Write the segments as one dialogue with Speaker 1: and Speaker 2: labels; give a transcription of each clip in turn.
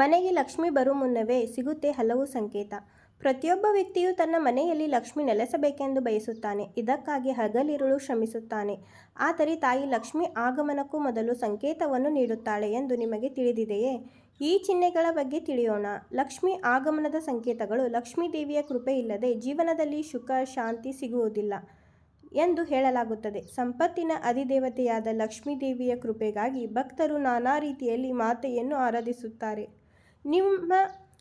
Speaker 1: ಮನೆಗೆ ಲಕ್ಷ್ಮಿ ಬರು ಮುನ್ನವೇ ಸಿಗುತ್ತೆ ಹಲವು ಸಂಕೇತ. ಪ್ರತಿಯೊಬ್ಬ ವ್ಯಕ್ತಿಯು ತನ್ನ ಮನೆಯಲ್ಲಿ ಲಕ್ಷ್ಮಿ ನೆಲೆಸಬೇಕೆಂದು ಬಯಸುತ್ತಾನೆ. ಇದಕ್ಕಾಗಿ ಹಗಲಿರುಳು ಶ್ರಮಿಸುತ್ತಾನೆ. ಆದರೆ ತಾಯಿ ಲಕ್ಷ್ಮಿ ಆಗಮನಕ್ಕೂ ಮೊದಲು ಸಂಕೇತವನ್ನು ನೀಡುತ್ತಾಳೆ ಎಂದು ನಿಮಗೆ ತಿಳಿದಿದೆಯೇ? ಈ ಚಿಹ್ನೆಗಳ ಬಗ್ಗೆ ತಿಳಿಯೋಣ. ಲಕ್ಷ್ಮಿ ಆಗಮನದ ಸಂಕೇತಗಳು ಲಕ್ಷ್ಮೀ ದೇವಿಯ ಕೃಪೆ ಇಲ್ಲದೆ ಜೀವನದಲ್ಲಿ ಸುಖ, ಶಾಂತಿ ಸಿಗುವುದಿಲ್ಲ ಎಂದು ಹೇಳಲಾಗುತ್ತದೆ. ಸಂಪತ್ತಿನ ಅಧಿದೇವತೆಯಾದ ಲಕ್ಷ್ಮೀ ದೇವಿಯ ಕೃಪೆಗಾಗಿ ಭಕ್ತರು ನಾನಾ ರೀತಿಯಲ್ಲಿ ಮಾತೆಯನ್ನು ಆರಾಧಿಸುತ್ತಾರೆ. ನಿಮ್ಮ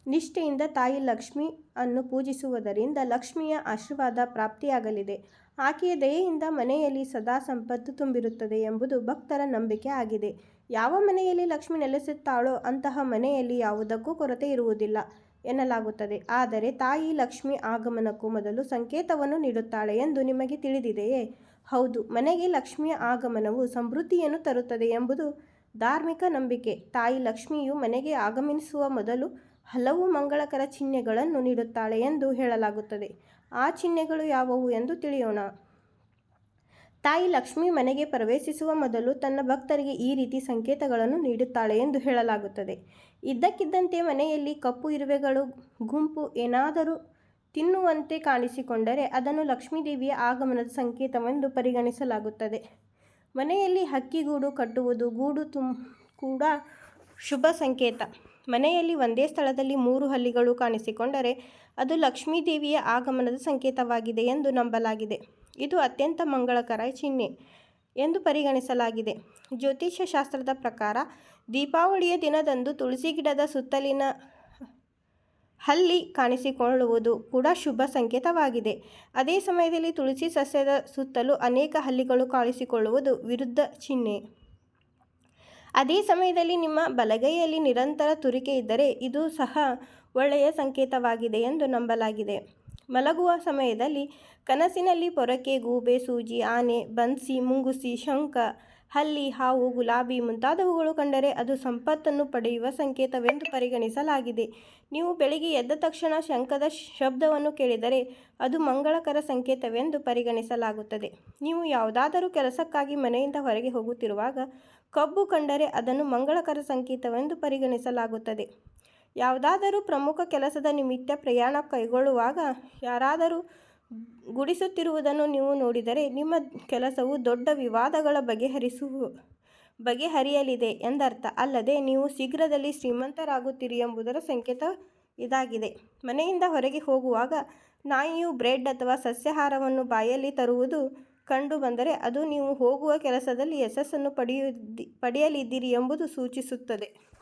Speaker 1: ನಿಷ್ಠೆಯಿಂದ ತಾಯಿ ಲಕ್ಷ್ಮಿ ಅನ್ನು ಪೂಜಿಸುವುದರಿಂದ ಲಕ್ಷ್ಮಿಯ ಆಶೀರ್ವಾದ ಪ್ರಾಪ್ತಿಯಾಗಲಿದೆ. ಆಕೆಯ ದಯೆಯಿಂದ ಮನೆಯಲ್ಲಿ ಸದಾ ಸಂಪತ್ತು ತುಂಬಿರುತ್ತದೆ ಎಂಬುದು ಭಕ್ತರ ನಂಬಿಕೆ ಆಗಿದೆ. ಯಾವ ಮನೆಯಲ್ಲಿ ಲಕ್ಷ್ಮಿ ನೆಲೆಸುತ್ತಾಳೋ ಅಂತಹ ಮನೆಯಲ್ಲಿ ಯಾವುದಕ್ಕೂ ಕೊರತೆ ಇರುವುದಿಲ್ಲ ಎನ್ನಲಾಗುತ್ತದೆ. ಆದರೆ ತಾಯಿ ಲಕ್ಷ್ಮಿ ಆಗಮನಕ್ಕೂ ಮೊದಲು ಸಂಕೇತವನ್ನು ನೀಡುತ್ತಾಳೆ ಎಂದು ನಿಮಗೆ ತಿಳಿದಿದೆಯೇ? ಹೌದು, ಮನೆಗೆ ಲಕ್ಷ್ಮಿಯ ಆಗಮನವು ಸಮೃದ್ಧಿಯನ್ನು ತರುತ್ತದೆ ಎಂಬುದು ಧಾರ್ಮಿಕ ನಂಬಿಕೆ. ತಾಯಿ ಲಕ್ಷ್ಮಿಯು ಮನೆಗೆ ಆಗಮಿಸುವ ಮೊದಲು ಹಲವು ಮಂಗಳಕರ ಚಿಹ್ನೆಗಳನ್ನು ನೀಡುತ್ತಾಳೆ ಎಂದು ಹೇಳಲಾಗುತ್ತದೆ. ಆ ಚಿಹ್ನೆಗಳು ಯಾವುವು ಎಂದು ತಿಳಿಯೋಣ. ತಾಯಿ ಲಕ್ಷ್ಮಿ ಮನೆಗೆ ಪ್ರವೇಶಿಸುವ ಮೊದಲು ತನ್ನ ಭಕ್ತರಿಗೆ ಈ ರೀತಿ ಸಂಕೇತಗಳನ್ನು ನೀಡುತ್ತಾಳೆ ಎಂದು ಹೇಳಲಾಗುತ್ತದೆ. ಇದ್ದಕ್ಕಿದ್ದಂತೆ ಮನೆಯಲ್ಲಿ ಕಪ್ಪು ಇರುವೆಗಳು, ಗುಂಪು ಏನಾದರೂ ತಿನ್ನುವಂತೆ ಕಾಣಿಸಿಕೊಂಡರೆ ಅದನ್ನು ಲಕ್ಷ್ಮೀದೇವಿಯ ಆಗಮನದ ಸಂಕೇತವೆಂದು ಪರಿಗಣಿಸಲಾಗುತ್ತದೆ. ಮನೆಯಲ್ಲಿ ಹಕ್ಕಿಗೂಡು ಕಟ್ಟುವುದು ಗೂಡು ತುಂ, ಕೂಡ ಶುಭ ಸಂಕೇತ. ಮನೆಯಲ್ಲಿ ಒಂದೇ ಸ್ಥಳದಲ್ಲಿ ಮೂರು ಹಲ್ಲಿಗಳು ಕಾಣಿಸಿಕೊಂಡರೆ ಅದು ಲಕ್ಷ್ಮೀದೇವಿಯ ಆಗಮನದ ಸಂಕೇತವಾಗಿದೆ ಎಂದು ನಂಬಲಾಗಿದೆ. ಇದು ಅತ್ಯಂತ ಮಂಗಳಕರ ಚಿಹ್ನೆ ಎಂದು ಪರಿಗಣಿಸಲಾಗಿದೆ. ಜ್ಯೋತಿಷ್ಯ ಶಾಸ್ತ್ರದ ಪ್ರಕಾರ ದೀಪಾವಳಿಯ ದಿನದಂದು ತುಳಸಿ ಗಿಡದ ಸುತ್ತಲಿನ ಹಲ್ಲಿ ಕಾಣಿಸಿಕೊಳ್ಳುವುದು ಕೂಡ ಶುಭ ಸಂಕೇತವಾಗಿದೆ. ಅದೇ ಸಮಯದಲ್ಲಿ ತುಳಸಿ ಸಸ್ಯದ ಸುತ್ತಲೂ ಅನೇಕ ಹಲ್ಲಿಗಳು ಕಾಣಿಸಿಕೊಳ್ಳುವುದು ವಿರುದ್ಧ ಚಿಹ್ನೆ. ಅದೇ ಸಮಯದಲ್ಲಿ ನಿಮ್ಮ ಬಲಗೈಯಲ್ಲಿ ನಿರಂತರ ತುರಿಕೆ ಇದ್ದರೆ ಇದು ಸಹ ಒಳ್ಳೆಯ ಸಂಕೇತವಾಗಿದೆ ಎಂದು ನಂಬಲಾಗಿದೆ. ಮಲಗುವ ಸಮಯದಲ್ಲಿ ಕನಸಿನಲ್ಲಿ ಪೊರಕೆ ಗೂಬೆ, ಸೂಜಿ, ಆನೆ, ಬನ್ಸಿ, ಮುಂಗುಸಿ, ಶಂಖ ಹಲ್ಲಿ, ಹಾವು, ಗುಲಾಬಿ ಮುಂತಾದವುಗಳು ಕಂಡರೆ ಅದು ಸಂಪತ್ತನ್ನು ಪಡೆಯುವ ಸಂಕೇತವೆಂದು ಪರಿಗಣಿಸಲಾಗಿದೆ. ನೀವು ಬೆಳಿಗ್ಗೆ ಎದ್ದ ತಕ್ಷಣ ಶಂಖದ ಶಬ್ದವನ್ನು ಕೇಳಿದರೆ ಅದು ಮಂಗಳಕರ ಸಂಕೇತವೆಂದು ಪರಿಗಣಿಸಲಾಗುತ್ತದೆ. ನೀವು ಯಾವುದಾದರೂ ಕೆಲಸಕ್ಕಾಗಿ ಮನೆಯಿಂದ ಹೊರಗೆ ಹೋಗುತ್ತಿರುವಾಗ ಕಬ್ಬು ಕಂಡರೆ ಅದನ್ನು ಮಂಗಳಕರ ಸಂಕೇತವೆಂದು ಪರಿಗಣಿಸಲಾಗುತ್ತದೆ. ಯಾವುದಾದರೂ ಪ್ರಮುಖ ಕೆಲಸದ ನಿಮಿತ್ತ ಪ್ರಯಾಣ ಕೈಗೊಳ್ಳುವಾಗ ಯಾರಾದರೂ ಗುಡಿಸುತ್ತಿರುವುದನ್ನು ನೀವು ನೋಡಿದರೆ ನಿಮ್ಮ ಕೆಲಸವು ದೊಡ್ಡ ವಿವಾದಗಳ ಬಗೆಹರಿಸುವ ಬಗೆಹರಿಯಲಿದೆ ಎಂದರ್ಥ. ಅಲ್ಲದೆ ನೀವು ಶೀಘ್ರದಲ್ಲಿ ಶ್ರೀಮಂತರಾಗುತ್ತೀರಿ ಎಂಬುದರ ಸಂಕೇತ ಇದಾಗಿದೆ. ಮನೆಯಿಂದ ಹೊರಗೆ ಹೋಗುವಾಗ ನಾಯಿಯು ಬ್ರೆಡ್ ಅಥವಾ ಸಸ್ಯಾಹಾರವನ್ನು ಬಾಯಲ್ಲಿ ತರುವುದು ಕಂಡು ಬಂದರೆ ಅದು ನೀವು ಹೋಗುವ ಕೆಲಸದಲ್ಲಿ ಯಶಸ್ಸನ್ನು ಪಡೆಯುದ್ದಿ ಪಡೆಯಲಿದ್ದೀರಿ ಎಂಬುದು ಸೂಚಿಸುತ್ತದೆ.